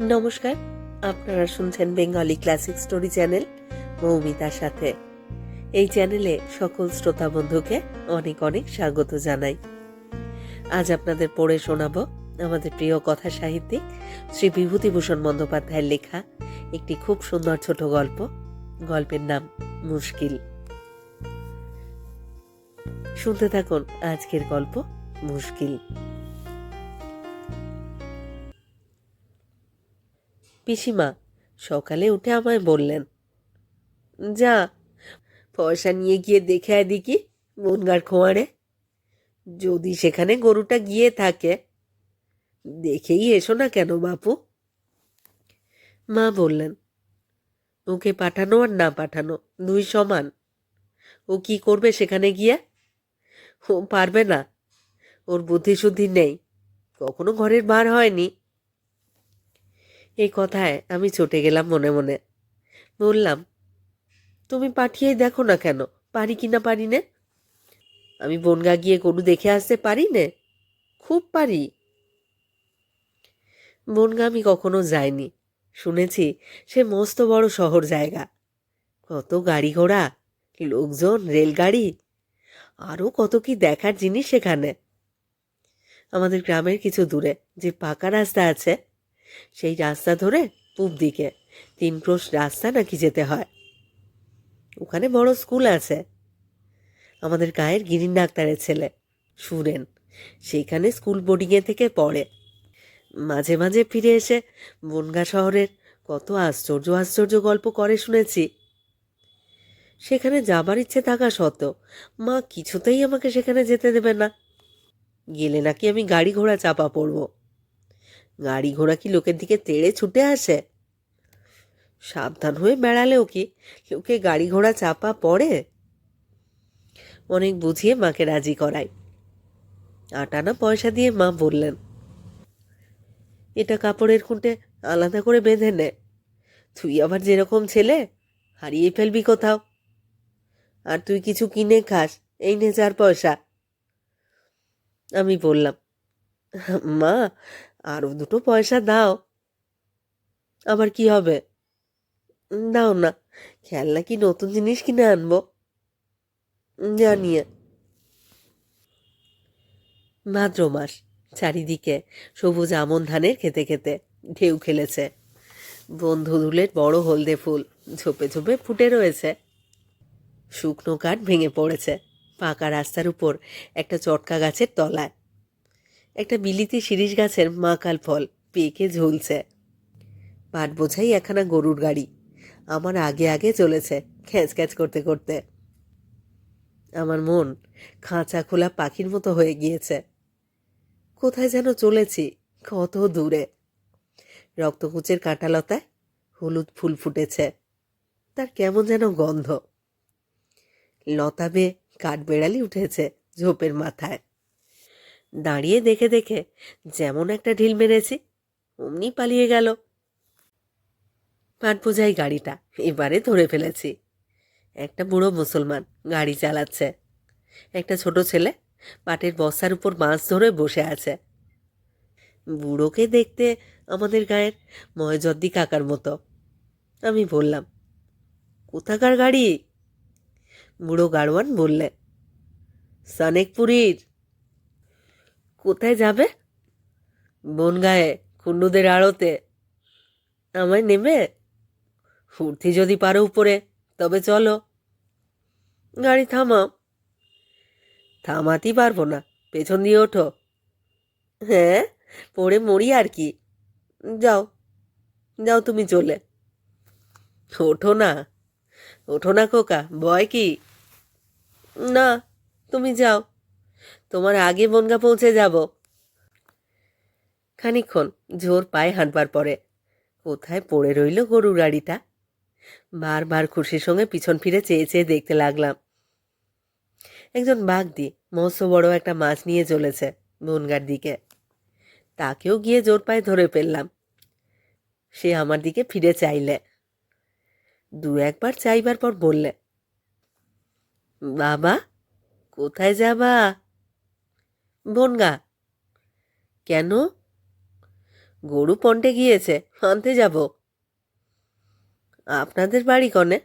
নমস্কার, আপনারা শুনছেন বেঙ্গলি ক্লাসিক স্টোরি চ্যানেল মৌমিতার সাথে। এই চ্যানেলে সকল শ্রোতা বন্ধুকে অনেক অনেক স্বাগত জানাই। আজ আপনাদের পড়ে শোনাবো আমাদের প্রিয় কথা সাহিত্যিক শ্রী বিভূতিভূষণ বন্দ্যোপাধ্যায়ের লেখা একটি খুব সুন্দর ছোট গল্প। গল্পের নাম মুশকিল। শুনতে থাকুন আজকের গল্প মুশকিল। পিসিমা সকালে উঠে আমায় বললেন, যা, পয়সা নিয়ে গিয়ে দেখে আয় দেখি বনগার খোঁয়ারে। যদি সেখানে গরুটা গিয়ে থাকে, দেখেই এসো না কেন বাপু? মা বললেন, ওকে পাঠানো আর না পাঠানো, দুই সমান। ও কি করবে সেখানে গিয়ে? ও পারবে না, ওর বুদ্ধি শুদ্ধি নেই, কখনো ঘরের বার হয়নি। এই কথায় আমি চটে গেলাম মনে মনে। বললাম, তুমি পাঠিয়েই দেখো না কেন? পারি কি না পারি নে? আমি বনগা গিয়ে গরু দেখে আসতে পারি নে? খুব পারি। বনগা আমি কখনো যাইনি। শুনেছি, সে মস্ত বড় শহর জায়গা। কত গাড়ি ঘোড়া, লোকজন, রেলগাড়ি আরও কত কি দেখার জিনিস সেখানে। আমাদের গ্রামের কিছু দূরে যে পাকা রাস্তা আছে সেই রাস্তা ধরে পূব দিকে। তিন ক্রোশ রাস্তা নাকি যেতে হয়। ওখানে বড় স্কুল আছে। আমাদের গায়ের গিরিন ডাক্তারের ছেলে, সুরেন। সেইখানে স্কুল বোর্ডিংয়ে থেকে পড়ে। মাঝে মাঝে ফিরে এসে বনগা শহরের কত আশ্চর্য আশ্চর্য গল্প করে শুনেছি। সেখানে যাবার ইচ্ছে থাকা সত্ত্বেও মা কিছুতেই আমাকে সেখানে যেতে দেবে না। গেলে নাকি আমি গাড়ি ঘোড়া চাপা পড়ব। গাড়ি ঘোড়া কি লোকের দিকে তেড়ে ছুটে আসে? সাবধান হয়ে বেড়ালেও কি লোকে গাড়ি ঘোড়া চাপা পড়ে? অনেক বুঝিয়ে মাকে রাজি করাই। আটানা পয়সা দিয়ে মা বললেন, এটা কাপড়ের খুঁটে আলাদা করে বেঁধে নে। তুই আবার যেরকম ছেলে, হারিয়ে ফেলবি কোথাও। আর তুই কিছু কিনে খাস, এই নে চার পয়সা। আমি বললাম, মা আরও দুটো পয়সা দাও। আবার কি হবে? দাও না খেলনা কি নতুন জিনিস কিনে আনব। জানিয়ে ভাদ্র মাস, চারিদিকে সবুজ আমন ধানের খেতে খেতে ঢেউ খেলেছে। বন্ধু ধুলের বড় হলদে ফুল ঝোপে ঝোপে ফুটে রয়েছে। শুকনো কাঠ ভেঙে পড়েছে। পাকা রাস্তার উপর একটা চটকা গাছের তলায়। একটা বিলিতি শিরিষ গাছের মাকাল ফল পেকে ঝুলছে। পাট বোঝাই একখানা গরুর গাড়ি। আমার আগে আগে চলেছে খ্যাঁচ খ্যাঁচ করতে করতে। আমার মন খাঁচা খোলা পাখির মতো হয়ে গিয়েছে। কোথায় যেন চলেছি, কত দূরে। রক্তকুচের কাঁটালতায় হলুদ ফুল ফুটেছে। তার কেমন যেন গন্ধ। লতাবে কাঠবেড়ালি উঠেছে ঝোপের মাথায়। দাঁড়িয়ে দেখে দেখে যেমন একটা ঢিল মেরেছি, অমনি পালিয়ে গেল। পাট বোঝাই গাড়িটা, এবারে ধরে ফেলেছি। একটা বুড়ো মুসলমান গাড়ি চালাচ্ছে। একটা ছোট ছেলে পাটের বস্তার উপর মাছ ধরে বসে আছে। বুড়োকে দেখতে আমাদের গায়ের ময়জদ্দি কাকার মতো। আমি বললাম, কোথাকার গাড়ি? বুড়ো গাড়োয়ান বললে, সানেকপুরীর। কোথায় যাবে? বনগায়ে কুন্ডুদের আড়তে। আমায় নেবে? উঠতে যদি পারো উপরে, তবে চলো। গাড়ি থামাও। থামাতেই পারব না, পেছন দিয়ে ওঠো। হ্যাঁ পড়ে মরি আর কি। যাও যাও তুমি চলে। ওঠো না ওঠো না খোকা, ভয় কি? না, তুমি যাও। তোমার আগে বনগা পৌঁছে যাব। খানিক্ষণ জোর পায়ে হাঁটবার পরে কোথায় পড়ে রইল গরুর গাড়িটা বারবার খুশির সঙ্গে পিছন ফিরে চেয়ে চেয়ে দেখতে লাগলাম। একজন বাগদি মস্ত বড় একটা মাছ নিয়ে চলেছে বনগার দিকে। তাকেও গিয়ে জোর পায়ে ধরে ফেললাম। সে আমার দিকে ফিরে চাইলে। দু একবার চাইবার পর বললে, বাবা, কোথায় যাবা? বনগা। কেন? গরু পন্টে গিয়েছে, আনতে যাব। আপনাদের বাড়ি কনে?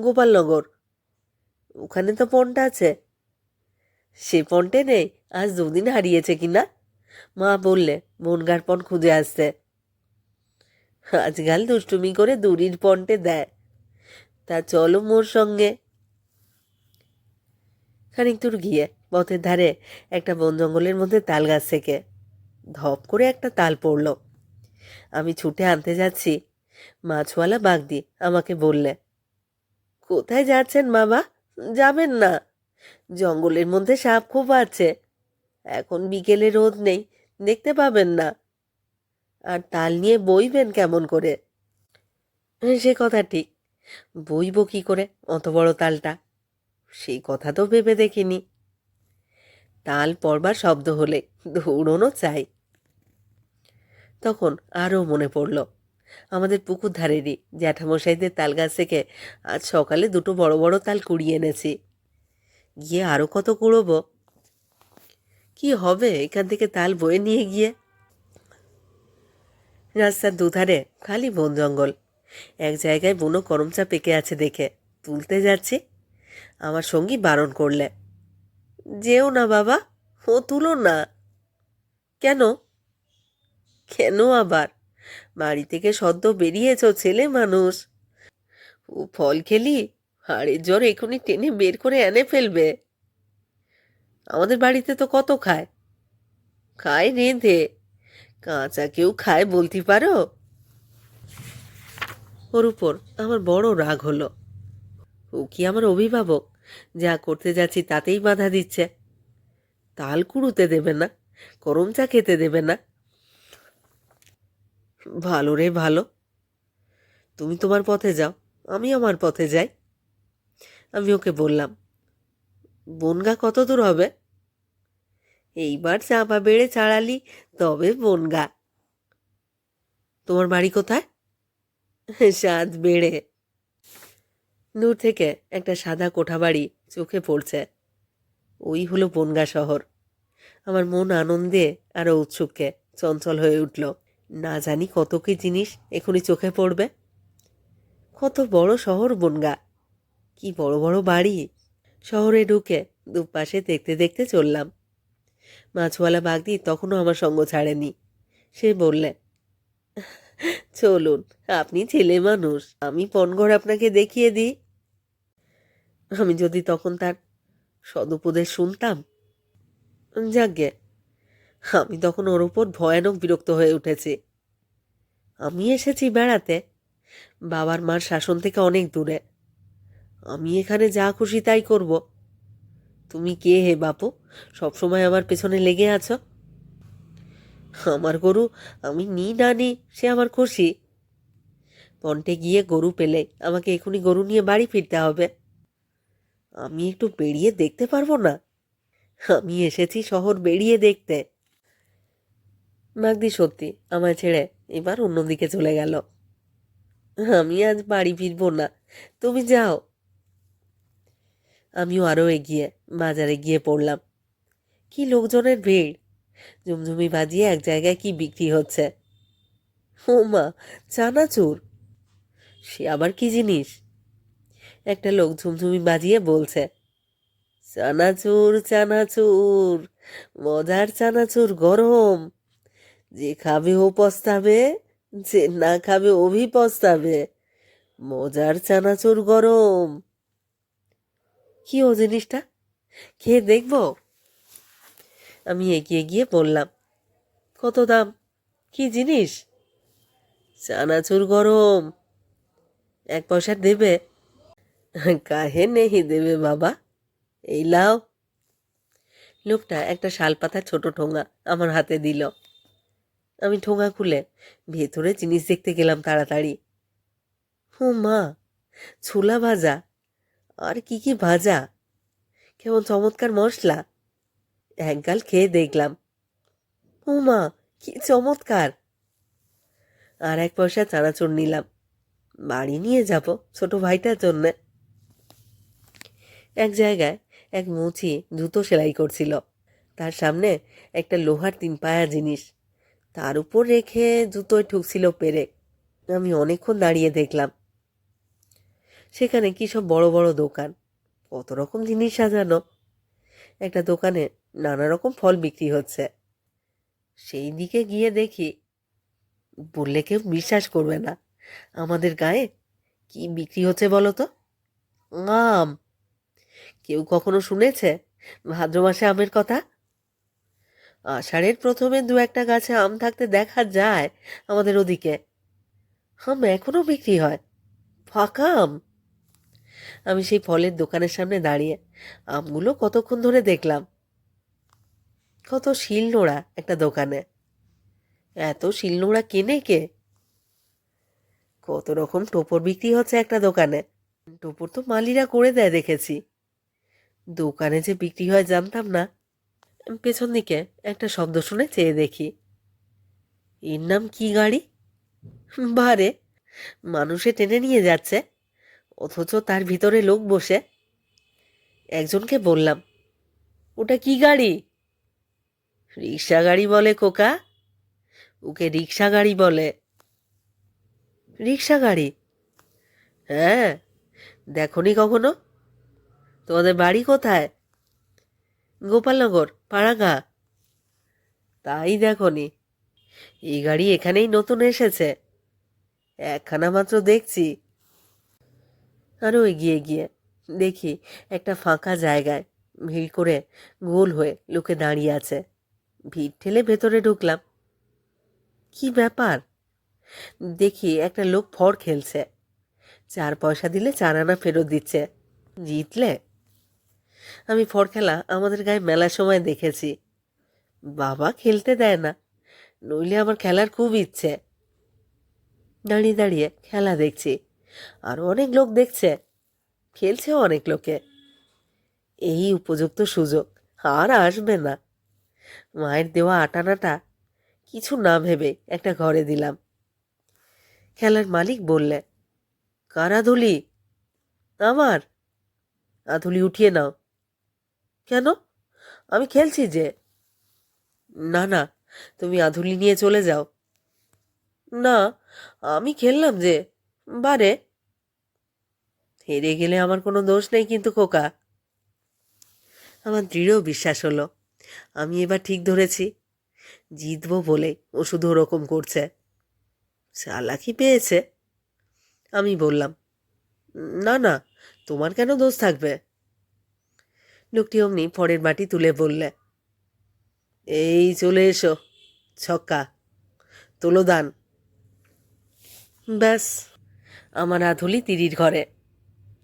গোপালনগর। ওখানে তো পন্টা আছে। সে পন্টে নেই, আজ দুদিন হারিয়েছে কিনা? মা বললে, বনগার পণ খুঁজে আসতে আজকাল দুষ্টুমি করে দূরির পন্টে দেয়। তা চলো মোর সঙ্গে। খানিক দূর গিয়ে পথের ধারে একটা বন জঙ্গলের মধ্যে তাল গাছ থেকে ধপ করে একটা তাল পড়ল। আমি ছুটে আনতে যাচ্ছি। মাছওয়ালা বাগদি আমাকে বললে, কোথায় যাচ্ছেন বাবা? যাবেন না। জঙ্গলের মধ্যে সাপ খুব আছে। এখন বিকেলে রোদ নেই, দেখতে পাবেন না। আর তাল নিয়ে বইবেন কেমন করে? সে কথা ঠিক। বইব কি করে অত বড় তালটা? সেই কথা তো ভেবে দেখিনি। তাল পড়বার শব্দ হলে দৌড়নো চাই। তখন আরও মনে পড়ল, আমাদের পুকুর ধারেরই জ্যাঠামশাইদের তাল গাছ থেকে আজ সকালে দুটো বড় বড় তাল কুড়িয়ে এনেছি। গিয়ে আরও কত কুড়োবো? কি হবে এখান থেকে তাল বয়ে নিয়ে গিয়ে? রাস্তার দুধারে খালি বন জঙ্গল, এক জায়গায় বুনো করমচা পেকে আছে দেখে। তুলতে যাচ্ছি, আমার সঙ্গী বারণ করলে। যেও না বাবা, ও তুলো না। কেন? কেন আবার? বাড়ি থেকে সদ্য বেরিয়েছ, ছেলে মানুষ। ও ফল খেলি, হাড়ের জ্বর এখনই টেনে বের করে এনে ফেলবে। আমাদের বাড়িতে তো কত খায়? খায় রেঁধে। কাঁচা কেউ খায় বলতে পারো? ওর উপর আমার বড় রাগ হলো। ও কি আমার অভিভাবক? যা করতে যাচ্ছি তাতেই বাধা দিচ্ছে। তাল কুড়ুতে দেবে না করম চা খেতে দেবে না। ভালো রে, ভালো। তুমি তোমার পথে যাও, আমি আমার পথে যাই। আমি ওকে বললাম, বনগা কত দূর হবে? এইবার চাপা বেড়ে ছাড়ালি তবে বনগা। তোমার বাড়ি কোথায়? সাত বেড়ে। দূর থেকে একটা সাদা কোঠা বাড়ি চোখে পড়ছে। ওই হলো বনগা শহর। আমার মন আনন্দে আরও উৎসুককে চঞ্চল হয়ে উঠল। না জানি কত কি জিনিস এখনই চোখে পড়বে। কত বড় শহর বনগা। কি বড় বড় বাড়ি। শহরে ঢুকে দুপাশে দেখতে দেখতে চললাম। মাছওয়ালা বাগদি তখনও আমার সঙ্গ ছাড়েনি। সে বললে, চলুন, আপনি ছেলে মানুষ। আমি পনঘর আপনাকে দেখিয়ে দিই। আমি যদি তখন তার সদুপদেশ শুনতাম। যাকে আমি তখন ওর উপর ভয়ানক বিরক্ত হয়ে উঠেছি। আমি এসেছি বেড়াতে। বাবার মার শাসন থেকে অনেক দূরে। আমি এখানে যা খুশি তাই করব। তুমি কে হে বাপু? সবসময় আমার পেছনে লেগে আছো? আমার গরু আমি নি না নি, সে আমার খুশি। পন্টে গিয়ে গরু পেলে আমাকে এখনই গরু নিয়ে বাড়ি ফিরতে হবে। আমি একটু বেরিয়ে দেখতে পারব না। আমি এসেছি শহর বেরিয়ে দেখতে। মাগদি সত্যি, আমায় ছেড়ে এবার অন্যদিকে চলে গেল। আমি আজ বাড়ি ফিরবো না। তুমি যাও। আমিও আরও এগিয়ে, বাজারে গিয়ে পড়লাম। কি লোকজনের ভিড়? ঝুমঝুমি বাজিয়ে এক জায়গায় কি বিক্রি হচ্ছে? ও মা, চানাচুর। সে আবার কি জিনিস? একটা লোক ঝুমঝুমি বাজিয়ে বলছে, চানাচুর চানাচুর, মজার চানাচুর গরম। যে খাবে ও পস্তাবে, যে না খাবে অভি পস্তাবে। মজার চানাচুর গরম। কি ও জিনিসটা? খেয়ে দেখব? আমি এগিয়ে গিয়ে বললাম, কত দাম? কি জিনিস? চানাচুর গরম। এক পয়সা দেবে? কাহে নেহি দেবে বাবা? এই লাও। লোকটা একটা শালপাতার ছোট ঠোঙা আমার হাতে দিল। আমি ঠোঙা খুলে ভেতরে জিনিস দেখতে গেলাম তাড়াতাড়ি। ও মা, ছোলা ভাজা। আর কি কি ভাজা? কেমন চমৎকার মশলা। এক গাল খেয়ে দেখলাম। ও মা, কি চমৎকার। আর এক পয়সা চানাচুর নিলাম। বাড়ি নিয়ে যাব ছোট ভাইটার জন্যে। এক জায়গায় এক মুচি জুতো সেলাই করছিল। তার সামনে একটা লোহার তিন পায়া জিনিস। তার উপর রেখে জুতোয় ঠুকছিল পেরে আমি অনেকক্ষণ দাঁড়িয়ে দেখলাম। সেখানে কী সব বড় বড় দোকান। কত রকম জিনিস সাজানো। একটা দোকানে নানা রকম ফল বিক্রি হচ্ছে। সেই দিকে গিয়ে দেখি, বললে কেউ বিশ্বাস করবে না। আমাদের গায়ে কি বিক্রি হচ্ছে বলো তো? আম। কেউ কখনো শুনেছে ভাদ্র মাসে আমের কথা? আষাঢ়ের প্রথমে দু একটা গাছে আম থাকতে দেখা যায় আমাদের ওদিকে। আম এখনও বিক্রি হয়। ফাঁকা আম। আমি সেই ফলের দোকানের সামনে দাঁড়িয়ে আমগুলো কতক্ষণ ধরে দেখলাম। কত শিল শিলনোড়া একটা দোকানে। এত শিলনোড়া কেনে কে? কত রকম টোপর বিক্রি হচ্ছে একটা দোকানে। টোপর তো মালিরা করে দেয় দেখেছি। দোকানে যে বিক্রি হয় জানতাম না। পেছন দিকে একটা শব্দ শুনে চেয়ে দেখি। এর নাম কি গাড়ি? বারে, মানুষে টেনে নিয়ে যাচ্ছে, অথচ তার ভিতরে লোক বসে। একজনকে বললাম, ওটা কি গাড়ি? রিক্সা গাড়ি বলে কোকা ওকে রিক্সা গাড়ি বলে। রিক্সা গাড়ি? হ্যাঁ। দেখনি কখনো? তোমাদের বাড়ি কোথায়? গোপালনগর, পাড়াগা। তাই দেখনি এই গাড়ি এখানেই নতুন এসেছে। একখানা মাত্র দেখছি। আরও এগিয়ে গিয়ে দেখি একটা ফাঁকা জায়গায় ভিড় করে গোল হয়ে লোকে দাঁড়িয়ে আছে। ভিড় ঠেলে ভেতরে ঢুকলাম। কি ব্যাপার? দেখি একটা লোক ফড় খেলছে। চার পয়সা দিলে চার আনা ফেরত দিচ্ছে। জিতলে আমি ফড় খেলা আমাদের গায়ে মেলার সময় দেখেছি। বাবা খেলতে দেয় না, নইলে আমার খেলার খুব ইচ্ছে। দাঁড়িয়ে দাঁড়িয়ে খেলা দেখছি আরও অনেক লোক দেখছে খেলছেও অনেক লোকে। এই উপযুক্ত সুযোগ আর আসবে না। মায়ের দেওয়া আটানাটা কিছু না ভেবে একটা ঘরে দিলাম। খেলার মালিক বললে, কার আধুলি? আমার। আধুলি উঠিয়ে নাও। কেন? আমি খেলছি যে। না না, তুমি আধুলি নিয়ে চলে যাও। না, আমি খেললাম যে। বারে। হেরে গেলে আমার কোনো দোষ নেই কিন্তু খোকা। আমার দৃঢ় বিশ্বাস হলো, আমি এবার ঠিক ধরেছি। জিতবো বলে ও শুধু ওরকম করছে। চালাকি পেয়েছে। আমি বললাম, না না, তোমার কেন দোষ থাকবে? লোকটি অমনি পরের বাটি তুলে বললে, এই চলে এসো, ছক্কা তোলো দান ব্যাস, আমার আধুলি তিরির ঘরে।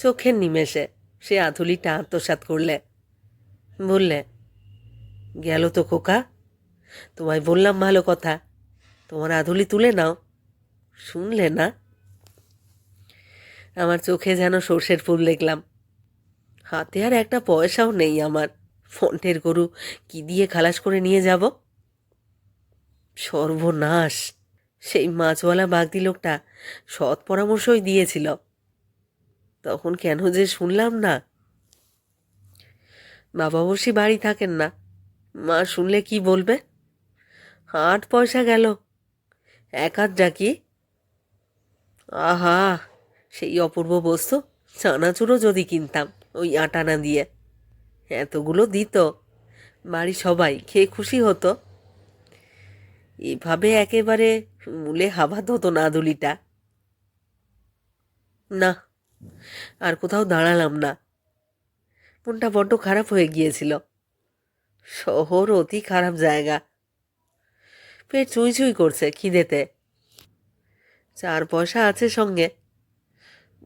চোখের নিমেষে সে আধুলিটা আত্মসাৎ করলে, বললে, গেল তো খোকা, তোমায় বললাম ভালো কথা, তোমার আধুলি তুলে নাও, শুনলে না? আমার চোখে যেন সর্ষের ফুল দেখলাম। হাতে আর একটা পয়সাও নেই আমার। ফন্টের গরু কি দিয়ে খালাস করে নিয়ে যাব? সর্বনাশ। সেই মাছওয়ালা বাগদি লোকটা সৎ পরামর্শই দিয়েছিল। তখন কেন যে শুনলাম না। বাবা অবশ্যই বাড়ি থাকেন না। মা শুনলে কি বলবে? আট পয়সা গেল। এক হাত ডাকি আহা, সেই অপূর্ব বস্তু, চানাচুরও যদি কিনতাম। ওই আটানা দিয়ে। এতগুলো দিত বাড়ি সবাই খেয়ে খুশি হতো। এভাবে একেবারে মূলে হাবাত হতো না দুলিটা না, আর কোথাও দাঁড়ালাম না। মনটা বড্ড খারাপ হয়ে গিয়েছিল। শহর অতি খারাপ জায়গা। পেট চুই চুই করছে খিদেতে। চার পয়সা আছে সঙ্গে।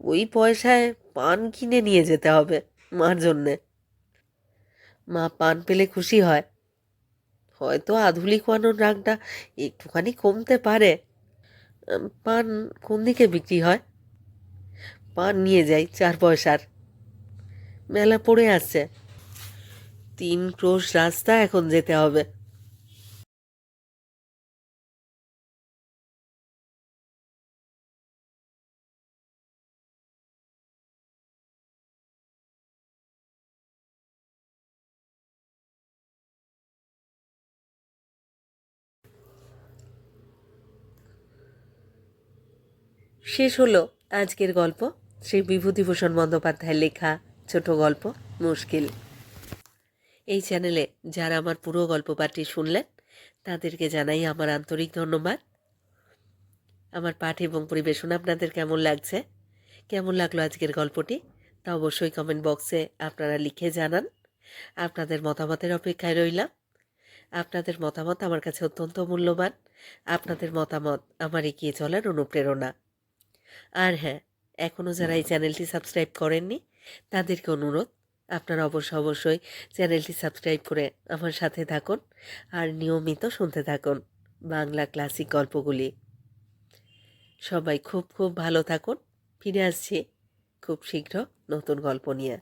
ওই পয়সায় পান কিনে নিয়ে যেতে হবে মার জন্যে। মা পান পেলে খুশি হয়। হয়তো আধুলি খোয়ানোর রাগটা একটুখানি কমতে পারে। পান কোন দিকে বিক্রি হয়? পান নিয়ে যাই, চার পয়সার। মেলা পড়ে আসছে তিন ক্রোশ রাস্তা এখন যেতে হবে। শেষ হলো আজকের গল্প, শ্রী বিভূতিভূষণ বন্দ্যোপাধ্যায়ের লেখা ছোট গল্প, মুশকিল। এই চ্যানেলে যারা আমার পুরো গল্প পাঠটি শুনলেন, তাদেরকে জানাই আমার আন্তরিক ধন্যবাদ। আমার পাঠ এবং পরিবেশন আপনাদের কেমন লাগছে? কেমন লাগল আজকের গল্পটি? তা অবশ্যই কমেন্ট বক্সে আপনারা লিখে জানান। আপনাদের মতামতের অপেক্ষায় রইলাম। আপনাদের মতামত আমার কাছে অত্যন্ত মূল্যবান। আপনাদের মতামত আমার এগিয়ে চলার অনুপ্রেরণা। আর হ্যাঁ এখনও যারা এই চ্যানেলটি সাবস্ক্রাইব করেননি, তাদেরকে অনুরোধ, আপনারা অবশ্য অবশ্যই চ্যানেলটি সাবস্ক্রাইব করে আমার সাথে থাকুন আর নিয়মিত শুনতে থাকুন বাংলা ক্লাসিক গল্পগুলি। সবাই খুব খুব ভালো থাকুন, ফিরে আসছি খুব শীঘ্র নতুন গল্প নিয়ে।